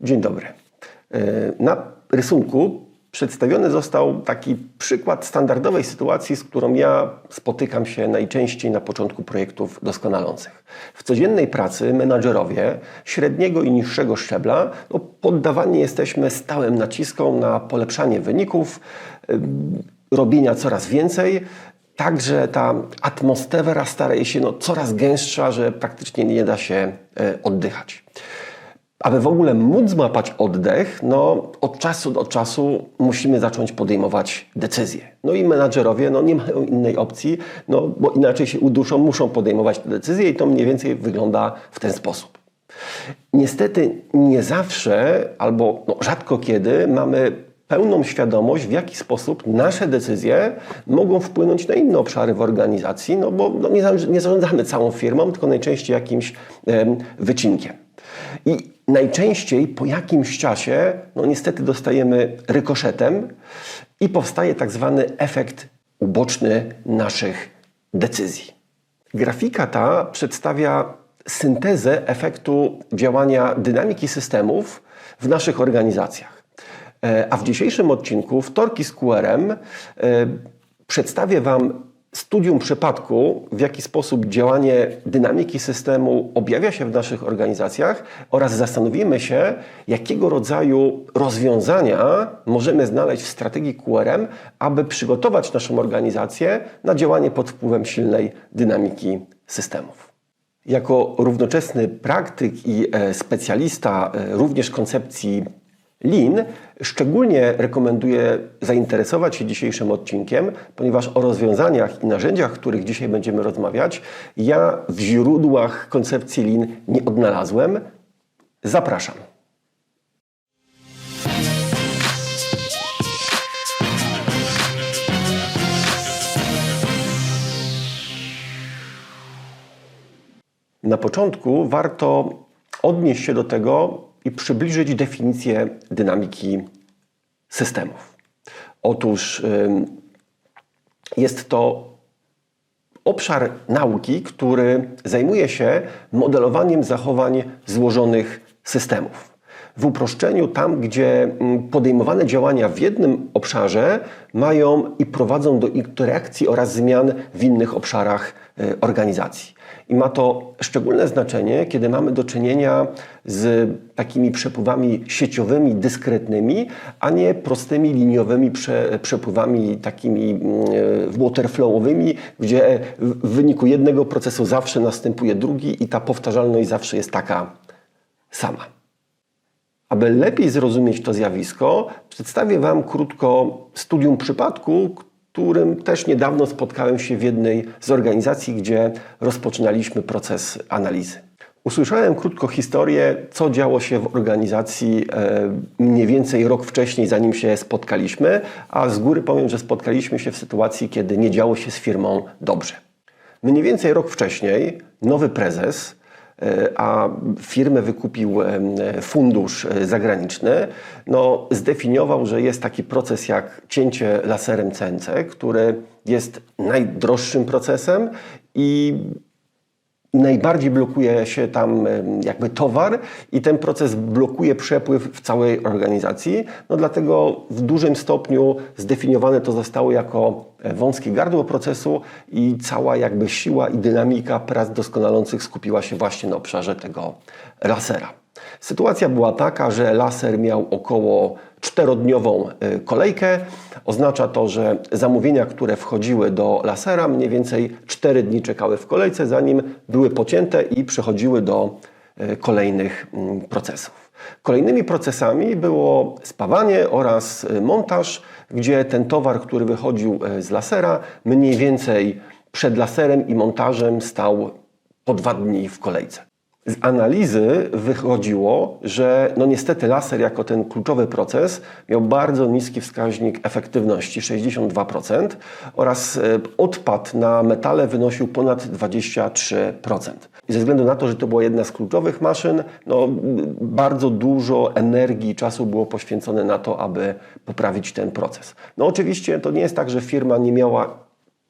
Dzień dobry. E, Na rysunku przedstawiony został taki przykład standardowej sytuacji, z którą ja spotykam się najczęściej na początku projektów doskonalących. W codziennej pracy menadżerowie średniego i niższego szczebla no, poddawani jesteśmy stałym naciskom na polepszanie wyników, ym, robienia coraz więcej. Także ta atmosfera staje się no, coraz gęstsza, że praktycznie nie da się e, oddychać. Aby w ogóle móc złapać oddech, no od czasu do czasu musimy zacząć podejmować decyzje. No i menadżerowie no, nie mają innej opcji, no bo inaczej się uduszą, muszą podejmować te decyzje i to mniej więcej wygląda w ten sposób. Niestety nie zawsze albo no, rzadko kiedy mamy pełną świadomość, w jaki sposób nasze decyzje mogą wpłynąć na inne obszary w organizacji, no bo no, nie, nie zarządzamy całą firmą, tylko najczęściej jakimś em, wycinkiem. I najczęściej po jakimś czasie, no niestety dostajemy rykoszetem i powstaje tak zwany efekt uboczny naszych decyzji. Grafika ta przedstawia syntezę efektu działania dynamiki systemów w naszych organizacjach. E, A w dzisiejszym odcinku wtorki z QRM e, przedstawię Wam studium przypadku, w jaki sposób działanie dynamiki systemu objawia się w naszych organizacjach oraz zastanowimy się, jakiego rodzaju rozwiązania możemy znaleźć w strategii QRM, aby przygotować naszą organizację na działanie pod wpływem silnej dynamiki systemów. Jako równoczesny praktyk i e, specjalista e, również koncepcji Lean, szczególnie rekomenduję zainteresować się dzisiejszym odcinkiem, ponieważ o rozwiązaniach i narzędziach, których dzisiaj będziemy rozmawiać, ja w źródłach koncepcji Lean nie odnalazłem. Zapraszam. Na początku warto odnieść się do tego i przybliżyć definicję dynamiki systemów. Otóż jest to obszar nauki, który zajmuje się modelowaniem zachowań złożonych systemów. W uproszczeniu, tam gdzie podejmowane działania w jednym obszarze mają i prowadzą do interakcji oraz zmian w innych obszarach organizacji. I ma to szczególne znaczenie, kiedy mamy do czynienia z takimi przepływami sieciowymi, dyskretnymi, a nie prostymi, liniowymi prze, przepływami takimi mm, e, waterflowowymi, gdzie w wyniku jednego procesu zawsze następuje drugi i ta powtarzalność zawsze jest taka sama. Aby lepiej zrozumieć to zjawisko, przedstawię Wam krótko studium przypadku, którym też niedawno spotkałem się w jednej z organizacji, gdzie rozpoczynaliśmy proces analizy. Usłyszałem krótko historię, co działo się w organizacji e, mniej więcej rok wcześniej, zanim się spotkaliśmy, a z góry powiem, że spotkaliśmy się w sytuacji, kiedy nie działo się z firmą dobrze. Mniej więcej rok wcześniej nowy prezes a firmę wykupił e, fundusz e, zagraniczny, no, zdefiniował, że jest taki proces jak cięcie laserem CNC, który jest najdroższym procesem i najbardziej blokuje się tam jakby towar i ten proces blokuje przepływ w całej organizacji. No dlatego w dużym stopniu zdefiniowane to zostało jako e, wąskie gardło procesu i cała jakby siła i dynamika prac doskonalących skupiła się właśnie na obszarze tego lasera. Sytuacja była taka, że laser miał około czterodniową y, kolejkę. Oznacza to, że zamówienia, które wchodziły do lasera, mniej więcej 4 dni czekały w kolejce, zanim były pocięte i przechodziły do y, kolejnych mm, procesów. Kolejnymi procesami było spawanie oraz y, montaż, gdzie ten towar, który wychodził z lasera, mniej więcej przed laserem i montażem stał po dwa dni w kolejce. Z analizy wychodziło, że no niestety laser jako ten kluczowy proces miał bardzo niski wskaźnik efektywności 62% oraz e, odpad na metale wynosił ponad 23%. I ze względu na to, że to była jedna z kluczowych maszyn, no, bardzo dużo energii i czasu było poświęcone na to, aby poprawić ten proces. No oczywiście to nie jest tak, że firma nie miała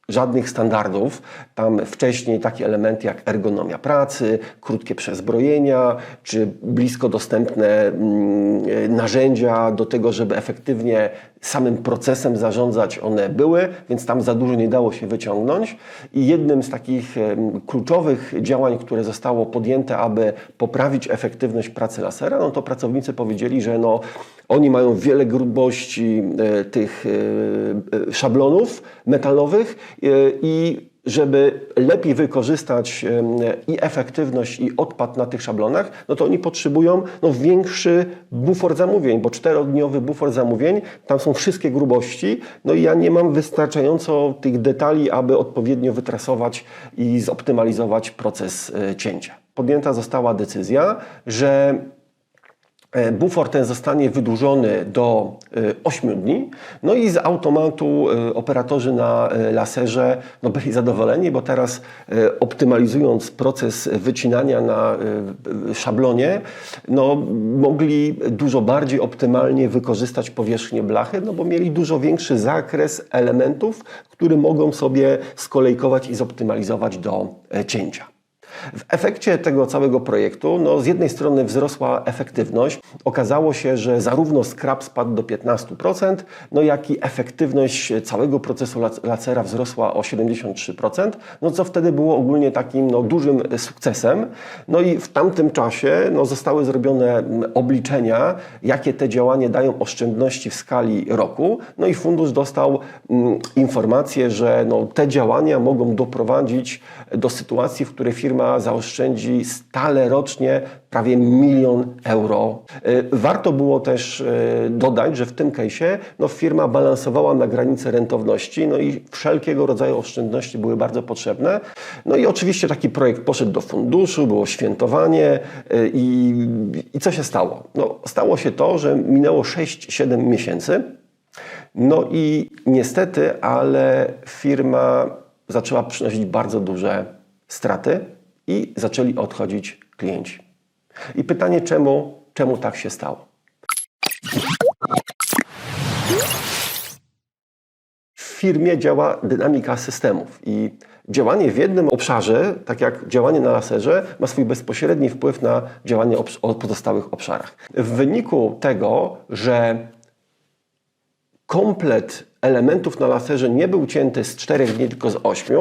żadnych standardów. Tam wcześniej takie elementy jak ergonomia pracy, krótkie przezbrojenia, czy blisko dostępne mm, narzędzia do tego, żeby efektywnie samym procesem zarządzać one były, więc tam za dużo nie dało się wyciągnąć. I jednym z takich kluczowych działań, które zostało podjęte, aby poprawić efektywność pracy lasera, no to pracownicy powiedzieli, że no, oni mają wiele grubości e, tych e, e, szablonów metalowych i żeby lepiej wykorzystać i efektywność, i odpad na tych szablonach, no to oni potrzebują no, większy bufor zamówień, bo czterodniowy bufor zamówień, tam są wszystkie grubości, no i ja nie mam wystarczająco tych detali, aby odpowiednio wytrasować i zoptymalizować proces e, cięcia. Podjęta została decyzja, że Bufor ten zostanie wydłużony do e, 8 dni. No i z automatu e, operatorzy na e, laserze no byli zadowoleni, bo teraz e, optymalizując proces wycinania na e, szablonie, no mogli dużo bardziej optymalnie wykorzystać powierzchnię blachy, no bo mieli dużo większy zakres elementów, które mogą sobie skolejkować i zoptymalizować do e, cięcia. W efekcie tego całego projektu, no z jednej strony wzrosła efektywność. Okazało się, że zarówno scrap spadł do 15%, no jak i efektywność całego procesu lac- lacera wzrosła o 73%, no co wtedy było ogólnie takim no, dużym sukcesem. No i w tamtym czasie no, zostały zrobione mm, obliczenia, jakie te działania dają oszczędności w skali roku. No i fundusz dostał mm, informację, że no, te działania mogą doprowadzić do sytuacji, w której firma zaoszczędzi stale rocznie prawie milion euro. Y, Warto było też y, dodać, że w tym case'ie no, firma balansowała na granicy rentowności, no i wszelkiego rodzaju oszczędności były bardzo potrzebne. No i oczywiście taki projekt poszedł do funduszu, było świętowanie y, i, i co się stało? No, stało się to, że minęło 6-7 miesięcy. No i niestety, ale firma zaczęła przynosić bardzo duże straty i zaczęli odchodzić klienci. I pytanie, czemu, czemu tak się stało? W firmie działa dynamika systemów i działanie w jednym obszarze, tak jak działanie na laserze, ma swój bezpośredni wpływ na działanie o pozostałych obszarach. W wyniku tego, że komplet elementów na laserze nie był cięty z 4 dni, tylko z 8,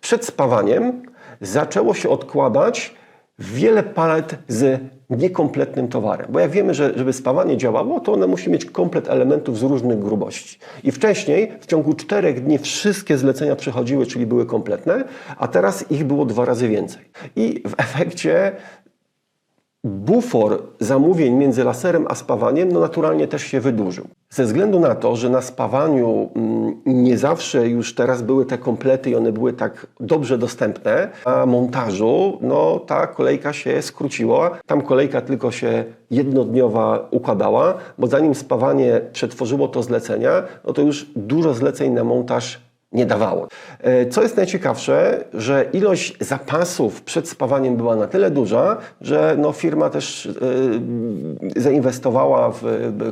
przed spawaniem zaczęło się odkładać wiele palet z niekompletnym towarem. Bo jak wiemy, że żeby spawanie działało, to ono musi mieć komplet elementów z różnych grubości. I wcześniej, w ciągu 4 dni, wszystkie zlecenia przychodziły, czyli były kompletne, a teraz ich było dwa razy więcej. I w efekcie bufor zamówień między laserem a spawaniem no naturalnie też się wydłużył. Ze względu na to, że na spawaniu mm, nie zawsze już teraz były te komplety i one były tak dobrze dostępne, a montażu no ta kolejka się skróciła. Tam kolejka tylko się jednodniowa układała, bo zanim spawanie przetworzyło to zlecenia, no to już dużo zleceń na montaż nie dawało. E, Co jest najciekawsze, że ilość zapasów przed spawaniem była na tyle duża, że no firma też e, zainwestowała w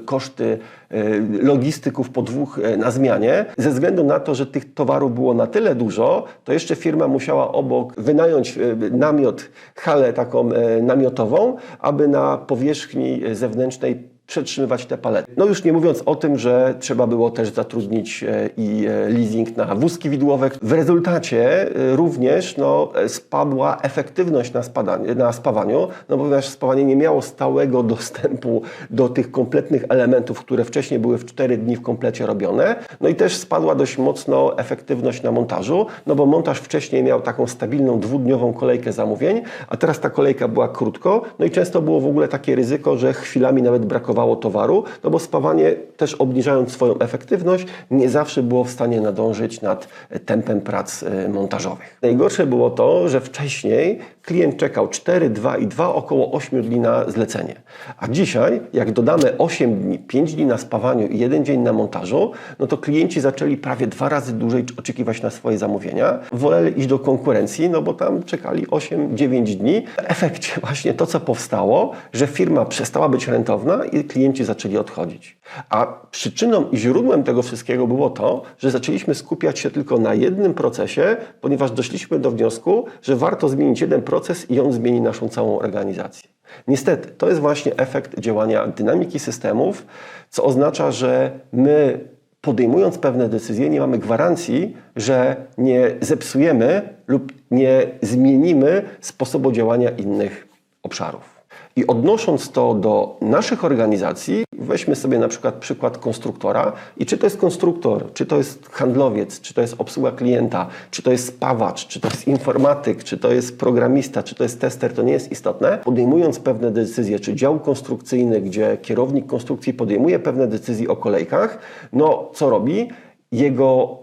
koszty e, logistyków podwóch e, na zmianie. Ze względu na to, że tych towarów było na tyle dużo, to jeszcze firma musiała obok wynająć namiot, halę taką namiotową, aby na powierzchni zewnętrznej przetrzymywać te palety. No już nie mówiąc o tym, że trzeba było też zatrudnić e, i e, leasing na wózki widłowe. W rezultacie e, również no, spadła efektywność na, spadanie, na spawaniu, no ponieważ spawanie nie miało stałego dostępu do tych kompletnych elementów, które wcześniej były w 4 dni w komplecie robione. No i też spadła dość mocno efektywność na montażu, no bo montaż wcześniej miał taką stabilną dwudniową kolejkę zamówień, a teraz ta kolejka była krótko, no i często było w ogóle takie ryzyko, że chwilami nawet brakowało towaru, no bo spawanie też obniżając swoją efektywność nie zawsze było w stanie nadążyć nad tempem prac e, montażowych. Najgorsze było to, że wcześniej klient czekał 4, 2 i 2 około 8 dni na zlecenie. A dzisiaj, jak dodamy 8 dni, 5 dni na spawaniu i 1 dzień na montażu, no to klienci zaczęli prawie dwa razy dłużej oczekiwać na swoje zamówienia. Woleli iść do konkurencji, no bo tam czekali 8-9 dni. W efekcie właśnie to, co powstało, że firma przestała być rentowna i klienci zaczęli odchodzić. A przyczyną i źródłem tego wszystkiego było to, że zaczęliśmy skupiać się tylko na jednym procesie, ponieważ doszliśmy do wniosku, że warto zmienić jeden proces i on zmieni naszą całą organizację. Niestety, to jest właśnie efekt działania dynamiki systemów, co oznacza, że my podejmując pewne decyzje, nie mamy gwarancji, że nie zepsujemy lub nie zmienimy sposobu działania innych obszarów. I odnosząc to do naszych organizacji, weźmy sobie na przykład przykład konstruktora i czy to jest konstruktor, czy to jest handlowiec, czy to jest obsługa klienta, czy to jest spawacz, czy to jest informatyk, czy to jest programista, czy to jest tester, to nie jest istotne. Podejmując pewne decyzje, czy dział konstrukcyjny, gdzie kierownik konstrukcji podejmuje pewne decyzje o kolejkach, no co robi? Jego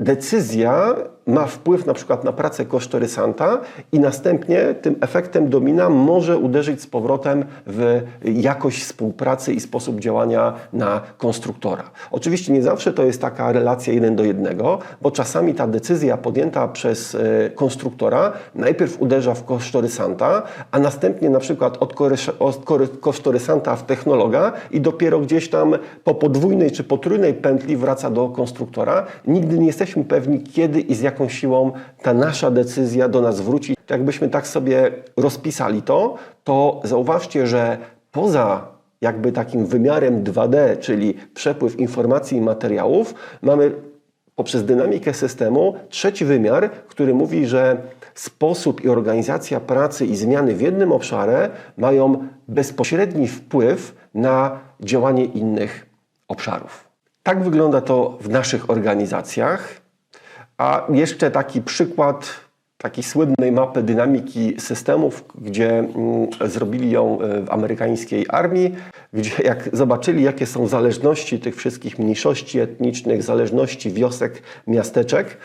decyzja ma wpływ na przykład na pracę kosztorysanta i następnie tym efektem domina może uderzyć z powrotem w jakość współpracy i sposób działania na konstruktora. Oczywiście nie zawsze to jest taka relacja jeden do jednego, bo czasami ta decyzja podjęta przez e, konstruktora najpierw uderza w kosztorysanta, a następnie na przykład od, od kosztorysanta w technologa i dopiero gdzieś tam po podwójnej czy potrójnej pętli wraca do konstruktora. Nigdy nie jesteśmy pewni, kiedy i z jaką siłą ta nasza decyzja do nas wróci. Jakbyśmy tak sobie rozpisali to, to zauważcie, że poza jakby takim wymiarem 2D, czyli przepływ informacji i materiałów, mamy poprzez dynamikę systemu trzeci wymiar, który mówi, że sposób i organizacja pracy i zmiany w jednym obszarze mają bezpośredni wpływ na działanie innych obszarów. Tak wygląda to w naszych organizacjach. A jeszcze taki przykład takiej słynnej mapy dynamiki systemów, gdzie mm, zrobili ją e, w amerykańskiej armii, gdzie jak zobaczyli, jakie są zależności tych wszystkich mniejszości etnicznych, zależności wiosek, miasteczek,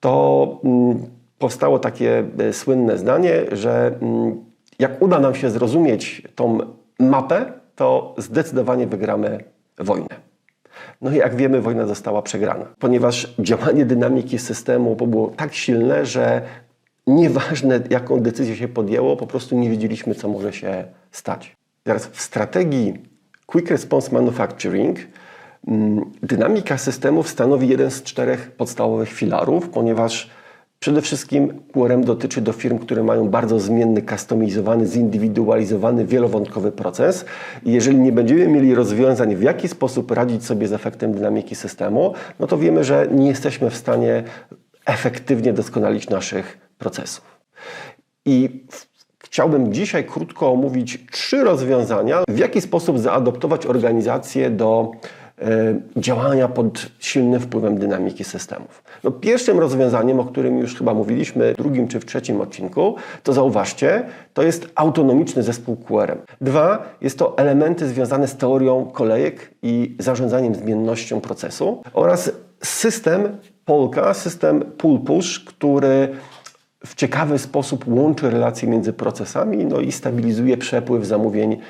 to mm, powstało takie e, słynne zdanie, że mm, jak uda nam się zrozumieć tą mapę, to zdecydowanie wygramy wojnę. No i jak wiemy, wojna została przegrana, ponieważ działanie dynamiki systemu było tak silne, że nieważne jaką decyzję się podjęło, po prostu nie wiedzieliśmy, co może się stać. Teraz w strategii Quick Response Manufacturing mm, dynamika systemów stanowi jeden z czterech podstawowych filarów, ponieważ Przede wszystkim QRM dotyczy do firm, które mają bardzo zmienny, customizowany, zindywidualizowany, wielowątkowy proces. Jeżeli nie będziemy mieli rozwiązań, w jaki sposób radzić sobie z efektem dynamiki systemu, no to wiemy, że nie jesteśmy w stanie efektywnie doskonalić naszych procesów. I Chciałbym dzisiaj krótko omówić trzy rozwiązania, w jaki sposób zaadoptować organizację do działania pod silnym wpływem dynamiki systemów. No, pierwszym rozwiązaniem, o którym już chyba mówiliśmy w drugim czy w trzecim odcinku, to zauważcie, to jest autonomiczny zespół QRM. Dwa, jest to elementy związane z teorią kolejek i zarządzaniem zmiennością procesu oraz system Polka, system pull-push, który w ciekawy sposób łączy relacje między procesami no i stabilizuje przepływ zamówień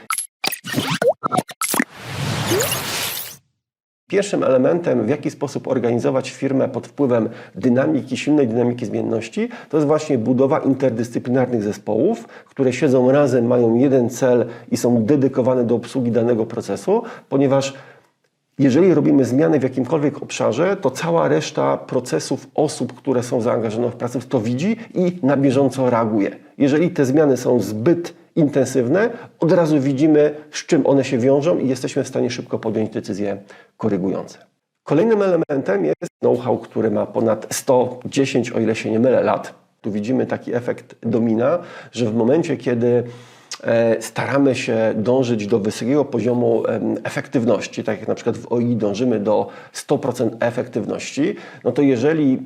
Pierwszym elementem, w jaki sposób organizować firmę pod wpływem dynamiki, silnej dynamiki zmienności, to jest właśnie budowa interdyscyplinarnych zespołów, które siedzą razem, mają jeden cel i są dedykowane do obsługi danego procesu, ponieważ jeżeli robimy zmiany w jakimkolwiek obszarze, to cała reszta procesów, osób, które są zaangażowane w pracę, to widzi i na bieżąco reaguje. Jeżeli te zmiany są zbyt intensywne, od razu widzimy, z czym one się wiążą i jesteśmy w stanie szybko podjąć decyzje korygujące. Kolejnym elementem jest know-how, który ma ponad 110, o ile się nie mylę, lat. Tu widzimy taki efekt domina, że w momencie, kiedy e, staramy się dążyć do wysokiego poziomu efektywności, tak jak na przykład w OI dążymy do 100% efektywności, no to jeżeli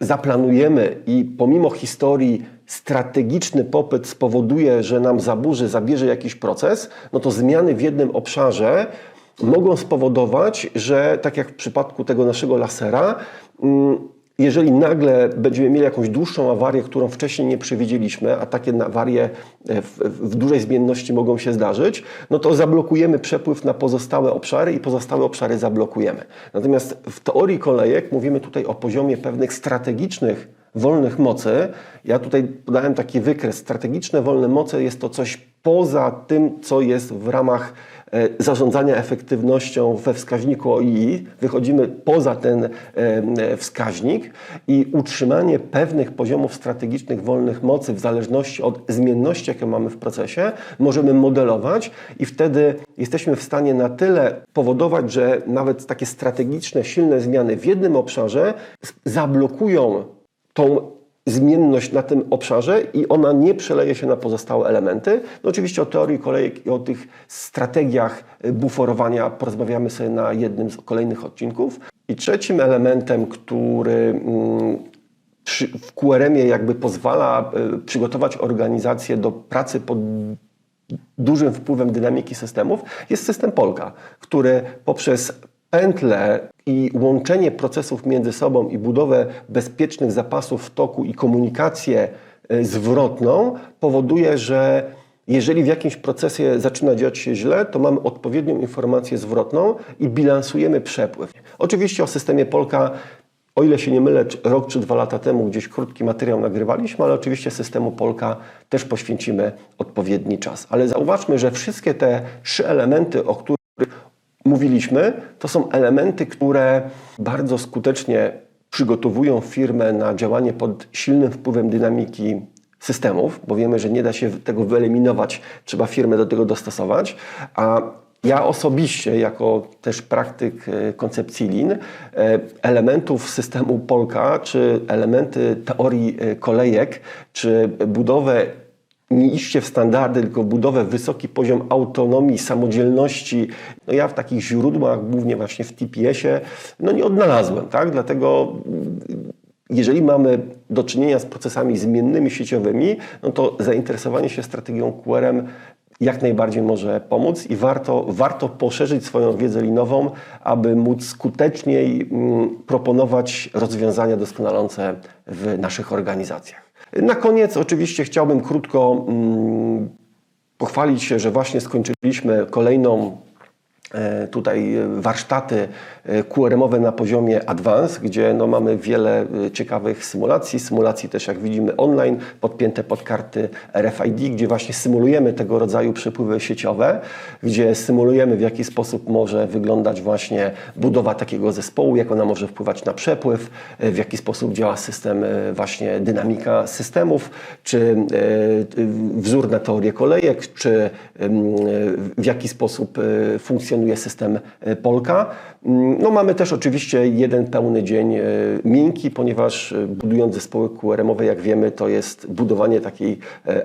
zaplanujemy i pomimo historii strategiczny popyt spowoduje, że nam zaburzy, zabierze jakiś proces, no to zmiany w jednym obszarze mogą spowodować, że tak jak w przypadku tego naszego lasera, mm, jeżeli nagle będziemy mieli jakąś dłuższą awarię, którą wcześniej nie przewidzieliśmy, a takie awarie e, w, w, dużej zmienności mogą się zdarzyć, no to zablokujemy przepływ na pozostałe obszary i pozostałe obszary zablokujemy. Natomiast w teorii kolejek mówimy tutaj o poziomie pewnych strategicznych wolnych mocy, ja tutaj podałem taki wykres, strategiczne wolne moce jest to coś poza tym, co jest w ramach e, zarządzania efektywnością we wskaźniku OII. Wychodzimy poza ten e, wskaźnik i utrzymanie pewnych poziomów strategicznych wolnych mocy w zależności od zmienności, jakie mamy w procesie, możemy modelować i wtedy jesteśmy w stanie na tyle powodować, że nawet takie strategiczne, silne zmiany w jednym obszarze zablokują tą zmienność na tym obszarze i ona nie przeleje się na pozostałe elementy. No oczywiście o teorii kolejek i o tych strategiach buforowania porozmawiamy sobie na jednym z kolejnych odcinków. I trzecim elementem, który mm, w QRM-ie jakby pozwala y, przygotować organizację do pracy pod dużym wpływem dynamiki systemów, jest system Polka, który poprzez pętle i łączenie procesów między sobą i budowę bezpiecznych zapasów w toku i komunikację y, zwrotną powoduje, że jeżeli w jakimś procesie zaczyna dziać się źle, to mamy odpowiednią informację zwrotną i bilansujemy przepływ. Oczywiście o systemie Polka o ile się nie mylę, rok czy dwa lata temu gdzieś krótki materiał nagrywaliśmy, ale oczywiście systemu Polka też poświęcimy odpowiedni czas. Ale zauważmy, że wszystkie te trzy elementy, o których mówiliśmy, to są elementy, które bardzo skutecznie przygotowują firmę na działanie pod silnym wpływem dynamiki systemów, bo wiemy, że nie da się tego wyeliminować, trzeba firmę do tego dostosować, a ja osobiście, jako też praktyk e, koncepcji Lean, e, elementów systemu Polka, czy elementy teorii e, kolejek, czy budowę nie iście w standardy, tylko budowę wysoki poziom autonomii, samodzielności. No ja w takich źródłach, głównie właśnie w TPS-ie, no nie odnalazłem, tak? Dlatego jeżeli mamy do czynienia z procesami zmiennymi sieciowymi, no to zainteresowanie się strategią QRM jak najbardziej może pomóc i warto, warto poszerzyć swoją wiedzę linową, aby móc skuteczniej mm, proponować rozwiązania doskonalące w naszych organizacjach. Na koniec oczywiście chciałbym krótko mm, pochwalić się, że właśnie skończyliśmy kolejną tutaj warsztaty e, QRM-owe na poziomie Advanced, gdzie no mamy wiele e, ciekawych symulacji, symulacji też jak widzimy online, podpięte pod karty RFID, gdzie właśnie symulujemy tego rodzaju przepływy sieciowe, gdzie symulujemy w jaki sposób może wyglądać właśnie budowa takiego zespołu, jak ona może wpływać na przepływ, w jaki sposób działa system, właśnie dynamika systemów, czy wzór na teorię kolejek, czy w jaki sposób funkcjonuje system Polka. No mamy też oczywiście jeden pełny dzień miękki, ponieważ budując zespoły QRM-owe, jak wiemy, to jest budowanie takiej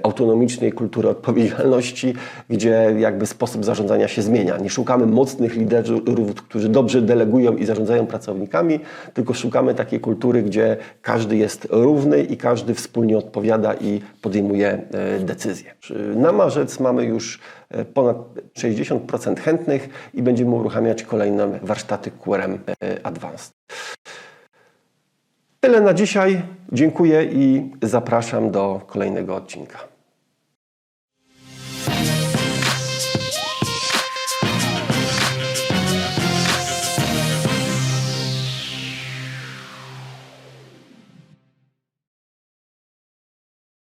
autonomicznej kultury odpowiedzialności, gdzie jakby sposób zarządzania się zmienia. Nie szukamy mocnych liderów, którzy dobrze delegują i zarządzają pracownikami, tylko szukamy takiej kultury, gdzie każdy jest równy i każdy wspólnie odpowiada i podejmuje decyzje. Na marzec mamy już ponad 60% chętnych i będziemy uruchamiać kolejne warsztaty QRM Advanced. Tyle na dzisiaj. Dziękuję i zapraszam do kolejnego odcinka.